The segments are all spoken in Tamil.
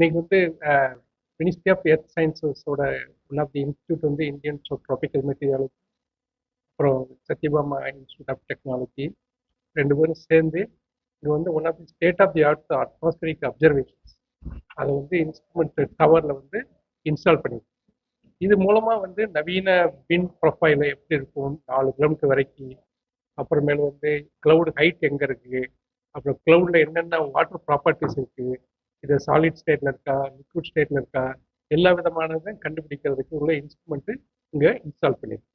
இன்னைக்கு வந்து மினிஸ்ட்ரி ஆஃப் எர்த் சயின்சஸோட ஒன் ஆஃப் தி இன்ஸ்டியூட் வந்து இந்தியன் ட்ராபிக்கல் மெட்டீரியாலஜி அப்புறம் சத்யபாமா இன்ஸ்டியூட் ஆஃப் டெக்னாலஜி ரெண்டு பேரும் சேர்ந்து இது வந்து one of the state of the art atmospheric observations அதை வந்து இன்ஸ்ட்ருமெண்ட் டவரில் வந்து இன்ஸ்டால் பண்ணிருக்கு இது மூலமாக வந்து நவீன பின் ப்ரொஃபைல எப்படி இருக்கும்? நாலு கிலோமீட்டர் வரைக்கும். அப்புறமேல வந்து க்ளவுடு ஹைட் எங்கே இருக்குது அப்புறம் க்ளவுடில் என்னென்ன வாட்டர் ப்ராப்பர்ட்டிஸ் இருக்குது இது சாலிட் ஸ்டேட்டில் இருக்கா லிக்விட் ஸ்டேட்டில் இருக்கா எல்லா விதமானதும் கண்டுபிடிக்கிறதுக்கு உள்ள இன்ஸ்ட்ருமெண்ட்டு இங்கே இன்ஸ்டால் பண்ணியிருக்கு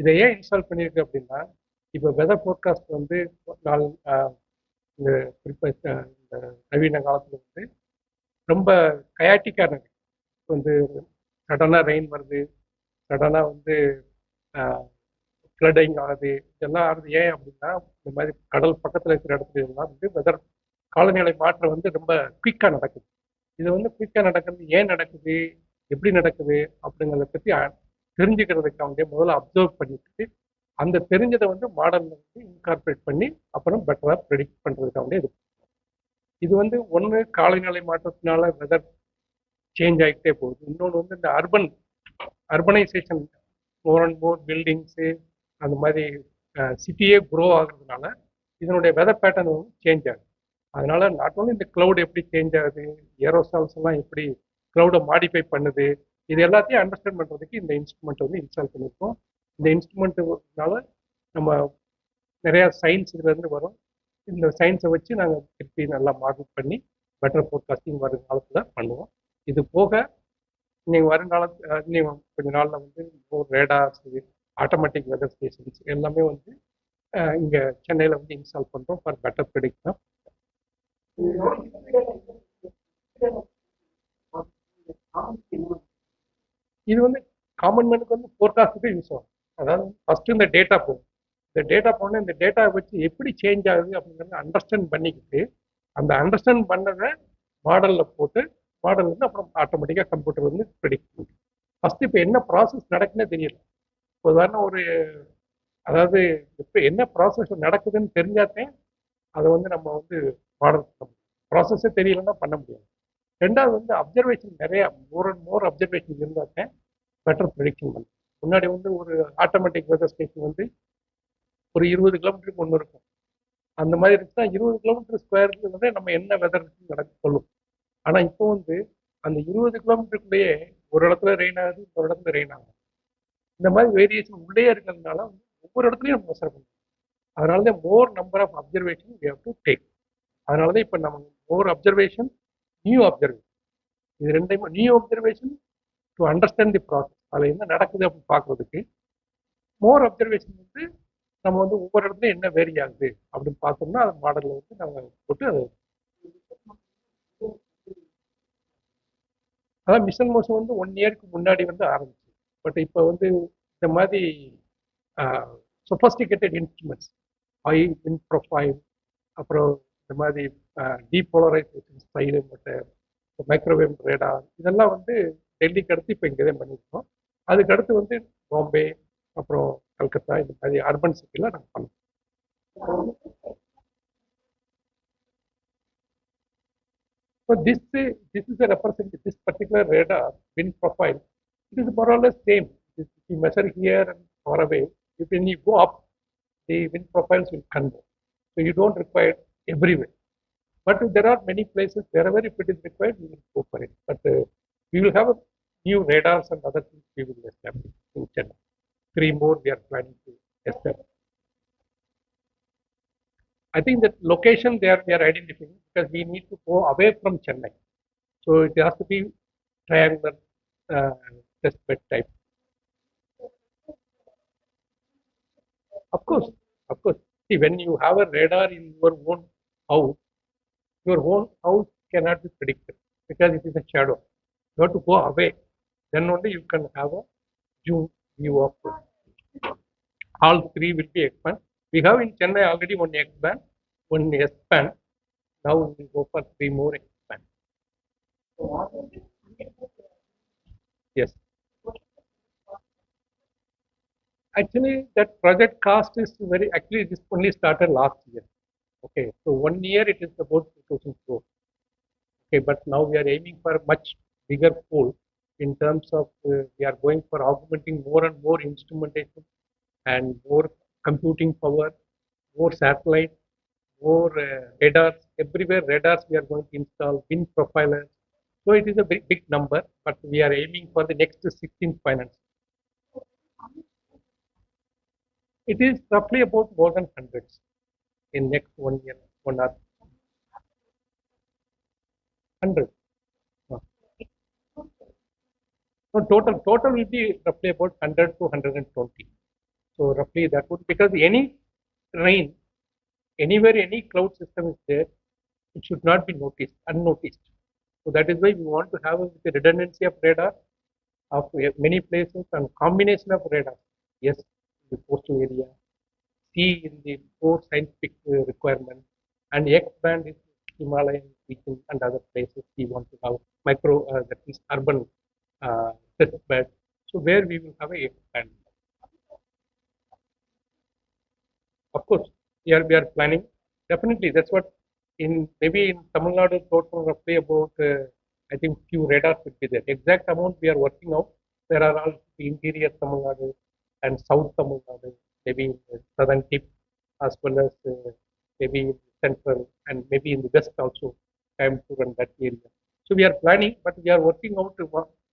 இதை ஏன் இன்ஸ்டால் பண்ணியிருக்கு அப்படின்னா இப்போ வெதர் ஃபோர்காஸ்ட் வந்து நாள் இந்த குறிப்பாக இந்த நவீன காலத்தில் வந்து ரொம்ப கயாட்டிக்கான வந்து சடனாக ரெயின் வருது சடனாக வந்து ஃப்ளட்டிங் ஆகுது இதெல்லாம் ஆகுது. ஏன் அப்படின்னா இந்த மாதிரி கடல் பக்கத்தில் இருக்கிற இடத்துல எல்லாம் வந்து வெதர் காலநிலை மாற்றம் வந்து ரொம்ப குயிக்காக நடக்குது. இது வந்து குயிக்காக நடக்கிறது ஏன் நடக்குது? எப்படி நடக்குது? அப்படிங்கிறத பற்றி தெரிஞ்சுக்கிறதுக்காக முதல்ல அப்சர்வ் பண்ணிட்டு அந்த தெரிஞ்சதை வந்து மாடலில் வந்து இன்கார்பரேட் பண்ணி அப்புறம் பெட்டராக ப்ரெடிக்ட் பண்ணுறதுக்காக இது இது வந்து ஒன்று காலநிலை மாற்றத்தினால வெதர் சேஞ்ச் ஆகிட்டே போகுது. இன்னொன்று வந்து இந்த urban urbanisation more and more buildings அந்த மாதிரி சிட்டியே குரோ ஆகுறதுனால இதனுடைய வெதர் பேட்டர்ன் வந்து சேஞ்ச் ஆகுது. அதனால நாட் ஓன்லி இந்த க்ளவுட் எப்படி சேஞ்ச் ஆகுது ஏரோசால்ஸ் எல்லாம் எப்படி க்ளவுடை மாடிஃபை பண்ணுது இது எல்லாத்தையும் அண்டர்ஸ்டாண்ட் பண்ணுறதுக்கு இந்த இன்ஸ்ட்ருமெண்ட் வந்து இன்ஸ்டால் பண்ணியிருக்கோம் இந்த இன்ஸ்ட்ருமெண்ட்டுனால நம்ம நிறையா சயின்ஸ் இதுலேருந்து வரும். இந்த சயின்ஸை வச்சு நாங்கள் திருப்பி நல்லா மாடல் பண்ணி பெட்டர் ஃபோர்காஸ்டிங் வரும் காலத்தில் பண்ணுவோம். இது போக நீங்கள் வருங்கால நீங்கள் கொஞ்ச நாளில் வந்து ரேடார்ஸ் ஆட்டோமேட்டிக் வெதர் ஸ்டேஷன்ஸ் எல்லாமே வந்து இங்கே சென்னையில் வந்து இன்ஸ்டால் பண்ணுறோம் ஃபார் பெட்டர் ப்ரெடிக்ட் தான். இது வந்து காமன் மேனுக்கு வந்து ஃபோர்காஸ்ட்டுக்கு யூஸ் ஆகும். அதாவது ஃபஸ்ட்டு இந்த டேட்டா போகும். இந்த டேட்டா போனால் இந்த டேட்டாவை வச்சு எப்படி சேஞ்ச் ஆகுது அப்படிங்கிறத அண்டர்ஸ்டாண்ட் பண்ணிக்கிட்டு அந்த அண்டர்ஸ்டாண்ட் பண்ணதை மாடலில் போட்டு மாடல் வந்து அப்புறம் ஆட்டோமேட்டிக்காக கம்ப்யூட்டர் வந்து ப்ரெடிக்ட் பண்ணும் ஃபஸ்ட்டு இப்போ என்ன ப்ராசஸ் நடக்குன்னே தெரியல. உதாரணம் ஒரு அதாவது இப்போ என்ன ப்ராசஸ் நடக்குதுன்னு தெரிஞ்சாத்தே அதை வந்து நம்ம வந்து மாடல் ப்ராசஸே தெரியலன்னா பண்ண முடியாது. ரெண்டாவது வந்து அப்சர்வேஷன் நிறையா மோர் அண்ட் மோர் அப்சர்வேஷன் இருந்தாக்க பெட்டர் ப்ரெடிக்ஷன் பண்ணும் முன்னாடி வந்து ஒரு ஆட்டோமேட்டிக் வெதர் ஸ்டேஷன் வந்து ஒரு இருபது கிலோமீட்டருக்கு ஒன்று இருக்கும். அந்த மாதிரி இருந்துச்சுன்னா இருபது கிலோமீட்டர் ஸ்கொயருக்கு வந்து நம்ம என்ன வெதர் நடக்க சொல்லும். ஆனால் இப்போ வந்து அந்த இருபது கிலோமீட்டருக்குள்ளேயே ஒரு இடத்துல ரெயின் ஆகுது ஒரு இடத்துல ரெயின் ஆகும் இந்த மாதிரி வேரியேஷன் உள்ளே இருக்கிறதுனால ஒவ்வொரு இடத்துலையும் நம்ம மெஷர் பண்ணுவோம் அதனால தான் more number of observation we have to take அதனால தான் இப்போ நம்ம மோர் அப்சர்வேஷன் நியூ அப்சர்வேஷன் இது ரெண்டையும் new observation to understand the process அதில் என்ன நடக்குது அப்படின்னு பார்க்குறதுக்கு மோர் அப்சர்வேஷன் வந்து நம்ம வந்து ஒவ்வொரு இடத்துல என்ன வேரி ஆகுது அப்படின்னு பார்த்தோம்னா அது மாடலில் வந்து நம்ம போட்டு அதை அதான் மிஷன் மோஷன் வந்து ஒன் இயருக்கு முன்னாடி வந்து ஆரம்பிச்சு. பட் இப்போ வந்து இந்த மாதிரி sophisticated instruments I in profile அப்புறம் இந்த மாதிரி டீபோலரைசேஷன் ஸ்டைலு மற்ற மைக்ரோவேவ் ரேடார் இதெல்லாம் வந்து டெல்லிக்கு அடுத்து இப்போ இங்கே தான் பண்ணியிருக்கோம் அதுக்கு அடுத்து வந்து பாம்பே அப்புறம் கல்கத்தா இந்த மாதிரி அர்பன் சிட்டியில் நாங்கள் பண்ணோம் So this this is a representative this particular radar wind profile. It is more or less same. If you measure here and far away, if when you go up, the wind profiles will converge. So you don't require everywhere. But there are many places wherever if it is required, we will go for it. But uh, we will have new radars and other things we will establish in Chennai. Three more we are planning to establish. I think that location there we are identifying because we need to go away from Chennai. So it has to be triangular uh, test bed type. Of course, of course. See, when you have a radar in your own house, your whole house cannot be predicted because it is a shadow. You have to go away. Then only you can have a view, view of it. All three will be expand. We have in Chennai already one X band, one S band. Now we will go for three more X band. Yes. Actually, that project cost is very, actually, this only started last year. Okay, so one year it is about 2000 crore. Okay, but now we are aiming for much bigger pool in terms of uh, we are going for augmenting more and more instrumentation and more computing power, more satellite, more uh, radars. Everywhere radars we are going to install, wind profilers. So it is a big, big number, but we are aiming for the next 16th finance. It is roughly about more than hundreds in next one year, one or hundred. No, total total will be roughly about hundred to hundred and twenty. So roughly that would because any rain, anywhere any cloud system is there, it should not be noticed, unnoticed. So that is why we want to have the redundancy of radar of uh, many places and combination of radar. Yes, the coastal area, C in the core scientific uh, requirement, and X band is Himalayan region and other places we want to have micro uh, that is urban uh, test bed. So where we will have a X band. Of course, we are we are planning. Definitely, that's what in maybe in Tamil Nadu total roughly about uh, I think few radars would be there. Exact amount we are working out. There are all the interior Tamil Nadu and South Tamil Nadu, maybe in the southern tip as well as uh, maybe in the central and maybe in the west also, Coimbatore and that area. So we are planning, but we are working out to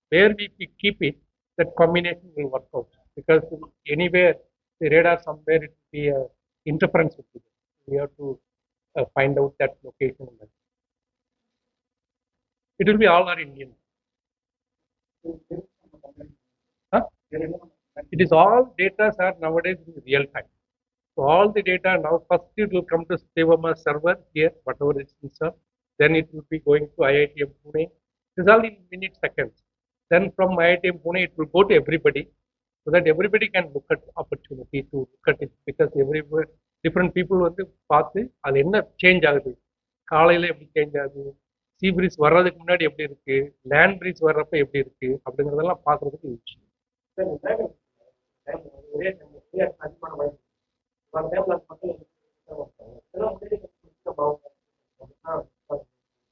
where we we keep it, that combination will work out. Because anywhere the radar somewhere it will be a interference with it. We have to uh, find out that location. It will be all our Indian. Huh? It is all data are nowadays in real time. So all the data now first it will come to Stevama server here, whatever is installed. Then it will be going to IITM Pune. This is all in minute seconds. Then from IITM Pune it will go to everybody so that everybody can look at opportunity to look at it because everywhere different people வந்து பார்த்து அது என்ன சேஞ்ச் ஆகுது காலையில எப்படி சேஞ்ச் ஆகுது சீ பிரீஸ் வர்றதுக்கு முன்னாடி எப்படி இருக்கு லேண்ட் பிரீஸ் வர்றப்ப எப்படி இருக்கு அப்படிங்கறதெல்லாம் பார்க்கறதுக்கு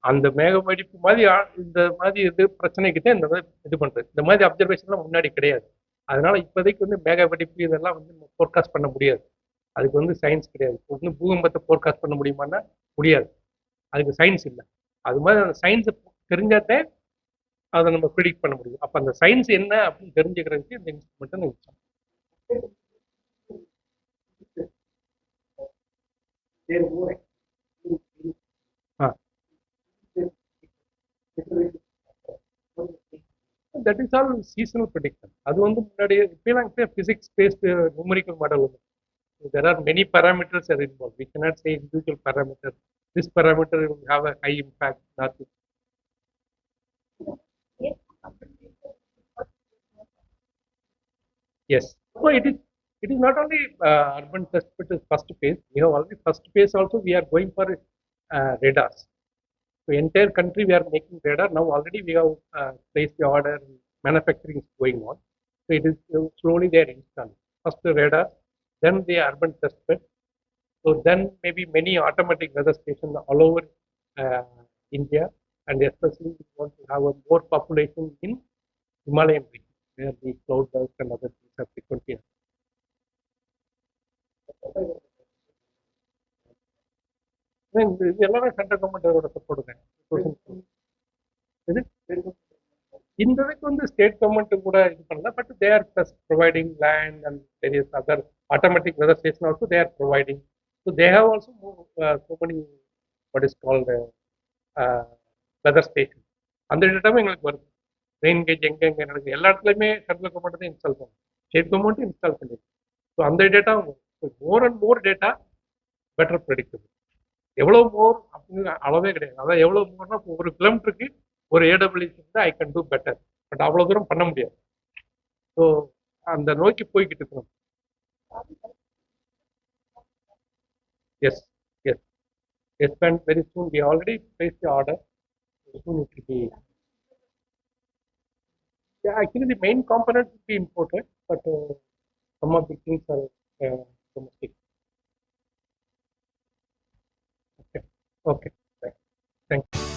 அந்த மேக வெடிப்பு மாதிரி இந்த மாதிரி இது பிரச்சனைக்கு தான் இந்த மாதிரி இது பண்றது. இந்த மாதிரி அப்சர்வேஷன்லாம் முன்னாடி கிடையாது. அதனால இப்போதைக்கு வந்து மேக வெடிப்பு இதெல்லாம் வந்து ஃபோர்காஸ்ட் பண்ண முடியாது. அதுக்கு வந்து சயின்ஸ் கிடையாது. இப்போ வந்து பூகம்பத்தை ஃபோர்காஸ்ட் பண்ண முடியுமான்னா முடியாது. அதுக்கு சயின்ஸ் இல்லை. அது மாதிரி அந்த சயின்ஸை தெரிஞ்சாதான் அதை நம்ம ப்ரிடிக்ட் பண்ண முடியும். அப்போ அந்த சயின்ஸ் என்ன அப்படின்னு தெரிஞ்சுக்கிறதுக்கு இந்த இன்ஸ்ட்ருமெண்ட்டை நான் use ah that is all seasonal prediction அது வந்து முன்னாடி இப்பெல்லாம் பிசிக்ஸ் பேஸ்டு நியூமரிக்கல் மாடல் வந்து there are many parameters are involved. We cannot say individual parameter. This parameter will have a high impact. Not yes. So it is. It is not only uh, urban test, but is first phase. We have already first phase also. We are going for uh, radars. So entire country we are making radar now. Already we have uh, placed the order. Manufacturing is going on. So it is uh, slowly they are installing. First the radar, then the urban test bed. So then maybe many automatic weather stations all over uh, India, and especially we want to have a more population in Himalayan region where the cloud burst and other things are இது எல்லாமே சென்ட்ரல் கவர்மெண்டோட சப்போர்ட் இது இந்த இதுக்கு வந்து ஸ்டேட் கவர்மெண்ட் கூட இது பண்ணல but they are plus providing land and various other automatic weather station also they are providing so they have also so many what is called weather station அந்த டேட்டாவும் எங்களுக்கு வருது. ரெயின் கேஜ் எங்கே எங்கே நடக்குது எல்லா இடத்துலையுமே சென்ட்ரல் கவர்மெண்ட் தான் இன்ஸ்டால் பண்ணும் ஸ்டேட் கவர்மெண்ட்டும் இன்ஸ்டால் பண்ணிருக்கு. ஸோ அந்த data more and more data better predictable எவ்வளோ மோர் அப்படிங்கிற அளவே கிடையாது. அதான் எவ்வளோ மோர்னா ஒரு கிலோமீட்டருக்கு ஒரு ஏடபிள்யூ வந்து I can do better but அவ்வளோ தூரம் பண்ண முடியாது. ஸோ அந்த நோக்கி போய்கிட்டு இருக்கணும் yes yes yes and very soon we already place the order soon it will be. Yeah actually the but uh, some of the things are uh, domestic. Okay. Okay. Right. Thank you.